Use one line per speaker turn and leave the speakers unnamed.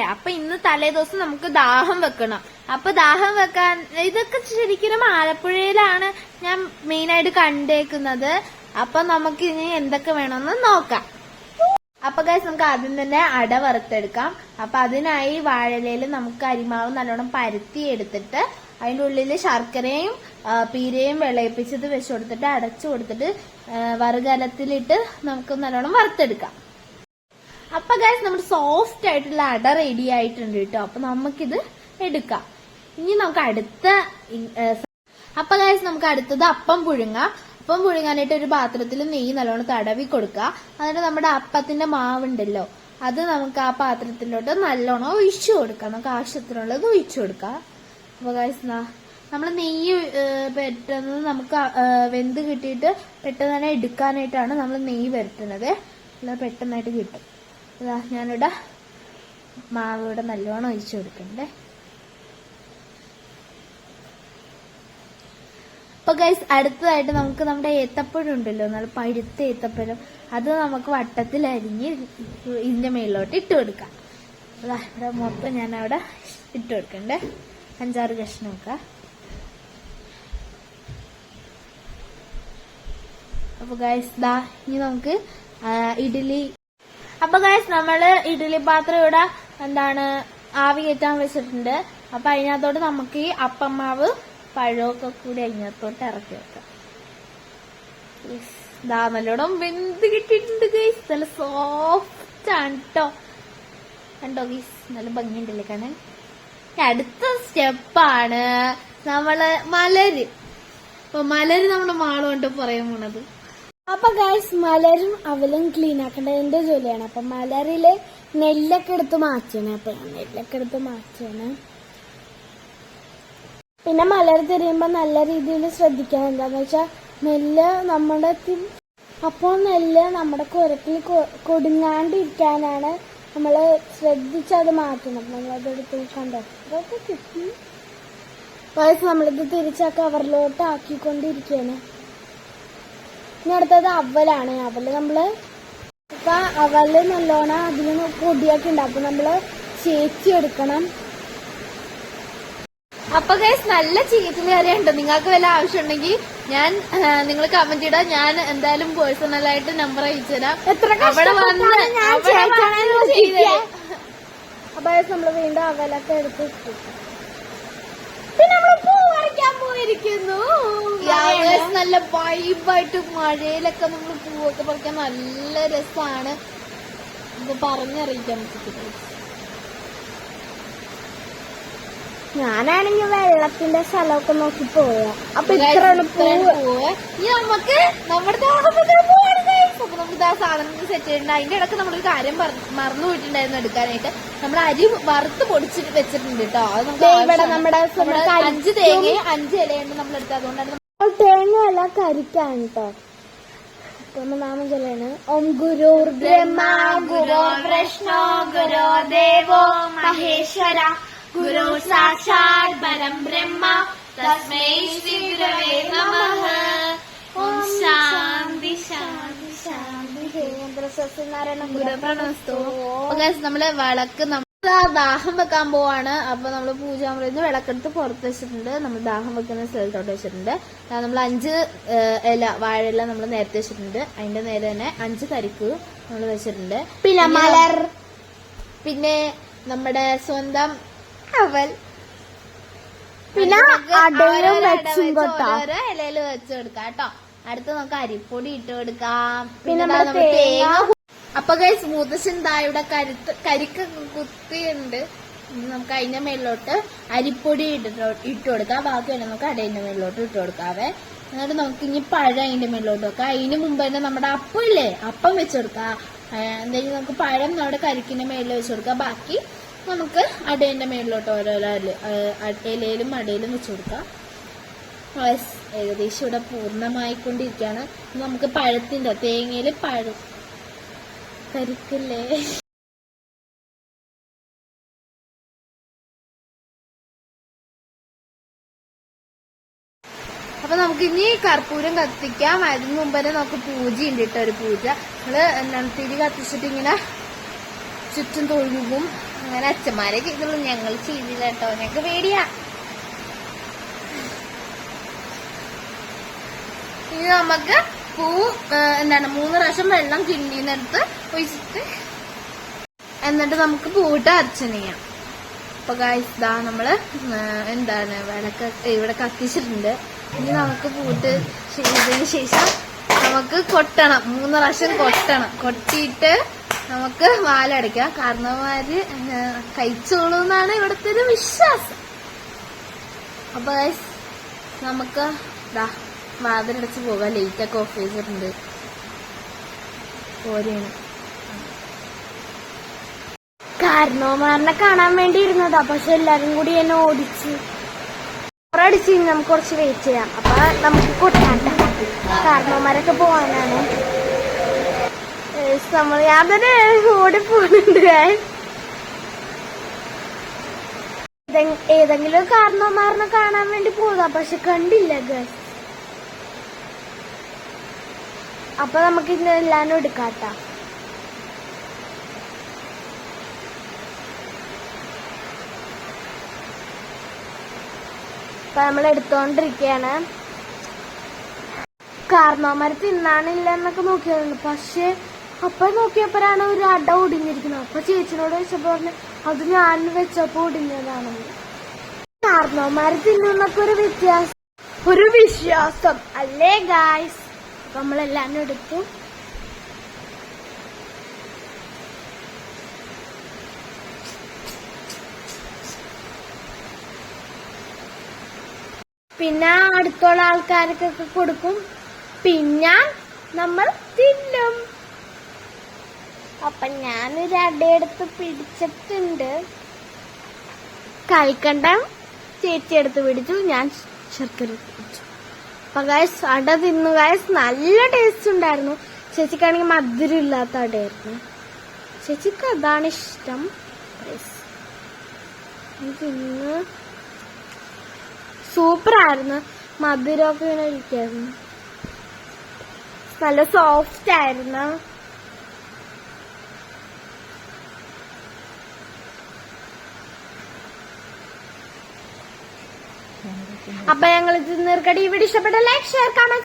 അല്ലേ? അപ്പൊ ഇന്ന് തലേ ദിവസം നമുക്ക് ദാഹം വെക്കണം. അപ്പൊ ദാഹം വെക്കാൻ ഇതൊക്കെ ശരിക്കും ആലപ്പുഴയിലാണ് ഞാൻ മെയിനായിട്ട് കണ്ടേക്കുന്നത്. അപ്പൊ നമുക്ക് ഇനി എന്തൊക്കെ വേണമെന്ന് നോക്കാം. അപ്പൊ ഗൈസ് നമുക്ക് ആദ്യം തന്നെ അട വറുത്തെടുക്കാം. അപ്പൊ അതിനായി വാഴയിലയിൽ നമുക്ക് അരിമാവ് നല്ലോണം പരത്തി എടുത്തിട്ട് അതിന്റെ ഉള്ളിൽ ശർക്കരയും പീരയും വിളയിപ്പിച്ചത് വെച്ച് കൊടുത്തിട്ട് അടച്ചു കൊടുത്തിട്ട് വറുകലത്തിലിട്ട് നമുക്ക് നല്ലോണം വറുത്തെടുക്കാം. അപ്പൊ ഗൈസ് നമ്മുടെ സോഫ്റ്റ് ആയിട്ടുള്ള അട റെഡി ആയിട്ടുണ്ട് കേട്ടോ അപ്പൊ നമുക്കിത് എടുക്കാം. ഇനി നമുക്ക് അടുത്ത അപ്പൊ ഗൈസ് നമുക്ക് അടുത്തത് അപ്പം പുഴുങ്ങാം. അപ്പം പുഴുങ്ങാനായിട്ട് ഒരു പാത്രത്തിൽ നെയ്യ് നല്ലോണം തടവി കൊടുക്കുക. എന്നിട്ട് നമ്മുടെ അപ്പത്തിന്റെ മാവുണ്ടല്ലോ അത് നമുക്ക് ആ പാത്രത്തിലോട്ട് നല്ലോണം ഒഴിച്ചു കൊടുക്കാം. നമുക്ക് ആവശ്യത്തിനുള്ളത് ഒഴിച്ചു കൊടുക്കാം. അപ്പൊ ഗൈസ് നമ്മൾ നെയ്യ് പെട്ടെന്ന് നമുക്ക് വെന്ത് കിട്ടിയിട്ട് പെട്ടെന്ന് തന്നെ എടുക്കാനായിട്ടാണ് നമ്മൾ നെയ്യ് വരുത്തുന്നത് പെട്ടെന്നായിട്ട് കിട്ടും. ഇതാ ഞാനിവിടെ മാവ് ഇവിടെ നല്ലോണം ഒഴിച്ചു കൊടുക്കണ്ടേ. അപ്പൊ ഗൈസ് അടുത്തതായിട്ട് നമുക്ക് നമ്മുടെ ഏത്തപ്പഴം ഉണ്ടല്ലോ നല്ല പഴുത്ത ഏത്തപ്പഴം. അത് നമുക്ക് വട്ടത്തിൽ അരിഞ്ഞ് ഇതിന്റെ മേളിലോട്ട് ഇട്ട് കൊടുക്കാം. അതാ ഇവിടെ മൊത്തം ഞാൻ അവിടെ ഇട്ട് കൊടുക്കണ്ടേ. അഞ്ചാറ് കഷ്ണമൊക്കെ അപ്പൊ ഗൈസ് ദാ ഇനി നമുക്ക് ഇഡ്ഡലി അപ്പൊ ഗൈസ് നമ്മൾ ഇഡ്ഡലി പാത്രം ഇവിടെ എന്താണ് ആവി കയറ്റാൻ വെച്ചിട്ടുണ്ട്. അപ്പൊ അതിനകത്തോട്ട് നമുക്ക് ഈ അപ്പമാവ് പഴമൊക്കെ കൂടി അതിനകത്തോട്ട് ഇറക്കി വെക്കാം. ദാ നല്ലോണം വെന്ത് കിട്ടിയിട്ടുണ്ട് ഗൈസ് നല്ല സോഫ്റ്റ് ആണ് കേട്ടോ കണ്ടോ ഗൈസ് നല്ല ഭംഗിയുണ്ടല്ലേ കാണാൻ? അടുത്ത സ്റ്റെപ്പാണ് നമ്മൾ മലര്. അപ്പൊ മലര് നമ്മുടെ മാളുകൊണ്ട് പറയാൻ പോണത്.
അപ്പൊ ഗൈസ് മലരും അവലും ക്ലീൻ ആക്കേണ്ടത് എന്റെ ജോലിയാണ്. അപ്പൊ മലരിൽ നെല്ലൊക്കെ എടുത്ത് മാറ്റണേ. അപ്പൊ നെല്ലൊക്കെ എടുത്ത് മാറ്റണേ. പിന്നെ മലർ തിരിയുമ്പോ നല്ല രീതിയിൽ ശ്രദ്ധിക്കണം. എന്താന്ന് വെച്ചാ നെല്ല് നമ്മുടെ അപ്പോ അപ്പോൾ നെല്ല് നമ്മുടെ കുരത്തിൽ കൊടുങ്ങാണ്ടിരിക്കാനാണ് നമ്മൾ ശ്രദ്ധിച്ചത് മാറ്റണം. നമ്മളത് എടുത്ത് കണ്ടോ? അതൊക്കെ കിട്ടി. വയസ്സ് നമ്മളിത് തിരിച്ച് കവറിലോട്ട് ആക്കിക്കൊണ്ടിരിക്കുകയാണ് ഇനി അടുത്തത് അവലാണ്. അവൽ നമ്മൾ ഇപ്പൊ അവൽ നല്ലോണം അതിന് പൊടിയൊക്കെ ഉണ്ടാക്കും. നമ്മൾ ചേച്ചി എടുക്കണം.
അപ്പൊ ഗൈസ് നല്ല ചീറ്റിൽ കാര്യമുണ്ട് നിങ്ങൾക്ക് വല്ല ആവശ്യമുണ്ടെങ്കിൽ ഞാൻ നിങ്ങൾ കമന്റ് ഇടാം. ഞാൻ എന്തായാലും പേഴ്സണൽ ആയിട്ട് നമ്പർ അയച്ചു തരാം. അവിടെ വന്ന്.
അപ്പൊ നമ്മൾ വീണ്ടും അവലൊക്കെ എടുത്ത് പിന്നെ നമ്മൾ പൂ പറിക്കാൻ പോയിരിക്കുന്നു
Yeah, guys, നല്ല വൈബായിട്ട് മഴയിലൊക്കെ നമ്മൾ പൂവൊക്കെ പറിക്കാൻ നല്ല രസമാണ് പറഞ്ഞറിയിക്കാൻ
ഞാനാണെങ്കിൽ വെള്ളത്തിന്റെ സ്ഥലമൊക്കെ നോക്കി പോവാ. അപ്പൊ
ഇത്ര
ഇത്രയാണ് പൂവ്.
നമുക്ക് നമ്മുടെ നമുക്ക് ആ സാധനങ്ങൾ സെറ്റ് ചെയ്തിട്ടുണ്ട്. അതിന്റെ ഇടയ്ക്ക് നമ്മളൊരു കാര്യം മറന്നു പോയിട്ടുണ്ടായിരുന്നു എടുക്കാനായിട്ട്. നമ്മൾ അരി വറുത്ത് പൊടിച്ചിട്ട് വെച്ചിട്ടുണ്ട് കേട്ടോ അത് നമുക്ക് അഞ്ച് തേങ്ങയും അഞ്ച് ഇലയുണ്ട് നമ്മൾ എടുത്തത് അതുകൊണ്ടാണ്
തേങ്ങ അല്ല കരിക്കാണ് കേട്ടോ നാമം ചൊല്ലാണ് ഓം ഗുരുർ ബ്രഹ്മ ഗുരോ
കൃഷ്ണോ ഗുരു ദേവോ മഹേശ്വര. ഗുരു സാക്ഷാത് പരം ബ്രഹ്മ തസ്മൈ ശ്രീ ഗുരവേ നമഃ. ഓം ശാന്തി ശാന്തി. നമ്മൾ വിളക്ക് നമ്മൾ ദാഹം വെക്കാൻ പോവാണ്. അപ്പൊ നമ്മൾ പൂജാമുറിന്ന് വിളക്കെടുത്ത് പുറത്ത് വെച്ചിട്ടുണ്ട്. നമ്മൾ ദാഹം വെക്കുന്ന സ്ഥലത്തോട്ട് വെച്ചിട്ടുണ്ട്. നമ്മൾ അഞ്ച് ഇല വാഴയില നമ്മൾ നേരത്തെ വെച്ചിട്ടുണ്ട്. അതിന്റെ നേരെ തന്നെ അഞ്ച് കരിക്ക് നമ്മൾ വെച്ചിട്ടുണ്ട്.
പിന്നെ മലർ.
പിന്നെ നമ്മുടെ സ്വന്തം അവൽ.
പിന്നെ
ഇലയിൽ
വെച്ച്
കൊടുക്കാം കേട്ടോ. അടുത്ത് നമുക്ക് അരിപ്പൊടി ഇട്ട് കൊടുക്കാം.
പിന്നെ തേങ്ങ
അപ്പൊ ഗൈസ് മൂത്തശ്ശൻ തായുടെ കരുത്ത് കരിക്ക് കുത്തിയുണ്ട് നമുക്ക് അതിന്റെ മേളിലോട്ട് അരിപ്പൊടി ഇട്ടിട്ട് ഇട്ട് കൊടുക്കാം. ബാക്കിയാണ് നമുക്ക് അടേന്റെ മേളിലോട്ട് ഇട്ട് കൊടുക്കാവേ. എന്നിട്ട് നമുക്ക് ഇനി പഴം അതിന്റെ മേളിലോട്ട് വെക്കാം. അതിന് മുമ്പ് തന്നെ നമ്മുടെ അപ്പം ഇല്ലേ? അപ്പം വെച്ച് കൊടുക്കാം. എന്തെങ്കിലും നമുക്ക് പഴം നമ്മുടെ കരിക്കിന്റെ മേളിൽ വെച്ച് കൊടുക്കാം. ബാക്കി നമുക്ക് അടേന്റെ മേളിലോട്ട് ഓരോരോ ഇലയിലും അടയിലും വെച്ച് കൊടുക്കാം. ഏകദേശം ഇവിടെ പൂർണമായിക്കൊണ്ടിരിക്കുകയാണ്. കൊണ്ടിരിക്കുകയാണ് നമുക്ക് പഴത്തിന്റെ തേങ്ങയിൽ പഴ. കരിക്കില്ലേ? അപ്പൊ നമുക്ക് ഇനി കർപ്പൂരം കത്തിക്കാം. അതിന് മുമ്പ് നമുക്ക് ഉണ്ട് കേട്ടോ ഒരു പൂജ. നമ്മൾ എന്താണ് തിരി കത്തിച്ചിട്ട് ഇങ്ങനെ ചുറ്റും തൊഴുകും. അങ്ങനെ അച്ഛന്മാരെ ചെയ്തുള്ളൂ ഞങ്ങൾ ചെയ്തില്ല കേട്ടോ. ഞങ്ങൾക്ക് പേടിയാ. ഇനി നമുക്ക് പൂ എന്താണ് മൂന്ന് പ്രാവശ്യം വെള്ളം കിണ്ടിന്നെടുത്ത് ഒഴിച്ചിട്ട് എന്നിട്ട് നമുക്ക് പൂവിട്ട് അർച്ചന ചെയ്യാം. അപ്പൊ ഗായ്സ് നമ്മൾ എന്താണ് വിളക്ക് ഇവിടെ കത്തിച്ചിട്ടുണ്ട്. ഇനി നമുക്ക് പൂട്ട് ചെയ്തതിന് ശേഷം നമുക്ക് കൊട്ടണം. മൂന്ന് പ്രാവശ്യം കൊട്ടണം. കൊട്ടിയിട്ട് നമുക്ക് വാലടയ്ക്കാം. കാരണവന്മാര് കഴിച്ചോളൂ എന്നാണ് ഇവിടുത്തെ ഒരു വിശ്വാസം. അപ്പൊ നമുക്ക് ദാ വാതിലടച്ച് പോകാം ലേറ്റ് ഒക്കെ ഓഫ് ചെയ്തിട്ടുണ്ട്. പോരെയാണ്.
കാരണവന്മാരനെ കാണാൻ വേണ്ടി ഇരുന്നതാ പക്ഷെ എല്ലാരും കൂടി എന്നെ ഓടിച്ച്. അടിച്ച് നമുക്ക് കുറച്ച് വെയിറ്റ് ചെയ്യാം. അപ്പൊ നമുക്ക് കൊട്ടാട്ട കാരണവന്മാരൊക്കെ പോവാനാണ് നമ്മൾ ഞാൻ തന്നെ ഓടി പോകുന്നുണ്ട് ഏതെങ്കിലും കാരണവന്മാരനെ കാണാൻ വേണ്ടി പോകാം. പക്ഷെ കണ്ടില്ല ഗസ് അപ്പൊ നമുക്ക് ഇന്ന് എല്ലാരും എടുക്കാട്ടോ. അപ്പൊ നമ്മൾ എടുത്തോണ്ടിരിക്കയാണ്. കാരണവന്മാര് തിന്നാനില്ല എന്നൊക്കെ നോക്കിയതാണ് പക്ഷെ അപ്പൊ നോക്കിയപ്പോഴാണ് ഒരു അട ഒടിഞ്ഞിരിക്കുന്നത്. അപ്പൊ ചേച്ചിനോട് വെച്ചപ്പോ പറഞ്ഞു അത് ഞാൻ വെച്ചപ്പോ ഒടിഞ്ഞതാണെന്ന്. കാർന്നോമാര് തിന്നുന്നൊക്കെ ഒരു വ്യത്യാസം ഒരു വിശ്വാസം. അല്ലേ ഗായ്സ് നമ്മളെല്ലാം എടുത്തു. പിന്നെ അടുത്തുള്ള ആൾക്കാർക്കൊക്കെ കൊടുക്കും. പിന്നെ നമ്മൾ തിന്നും. അപ്പൊ ഞാനൊരു അടയെടുത്ത് പിടിച്ചിട്ടുണ്ട്. കഴിക്കണ്ട ചേച്ചി എടുത്ത് പിടിച്ചു. ഞാൻ ശർക്കര പിടിച്ചു. അപ്പൊ ഗായസ് അട തിന്നു. ഗായസ് നല്ല ടേസ്റ്റ് ഉണ്ടായിരുന്നു. ചേച്ചിക്കാണെങ്കിൽ മധുരം ഇല്ലാത്ത അടയായിരുന്നു. ചേച്ചിക്ക് അതാണ് ഇഷ്ടം. ഇന്ന് സൂപ്പർ ആയിരുന്നു. മധുരമൊക്കെ ഇങ്ങനെ ഇരിക്കായിരുന്നു. നല്ല സോഫ്റ്റ് ആയിരുന്നു. അപ്പൊ ഞങ്ങൾ ഇത് നിർക്കടി. ഇവിടെ ഇഷ്ടപ്പെട്ട ലൈക്ക് ഷെയർ കമന്റ്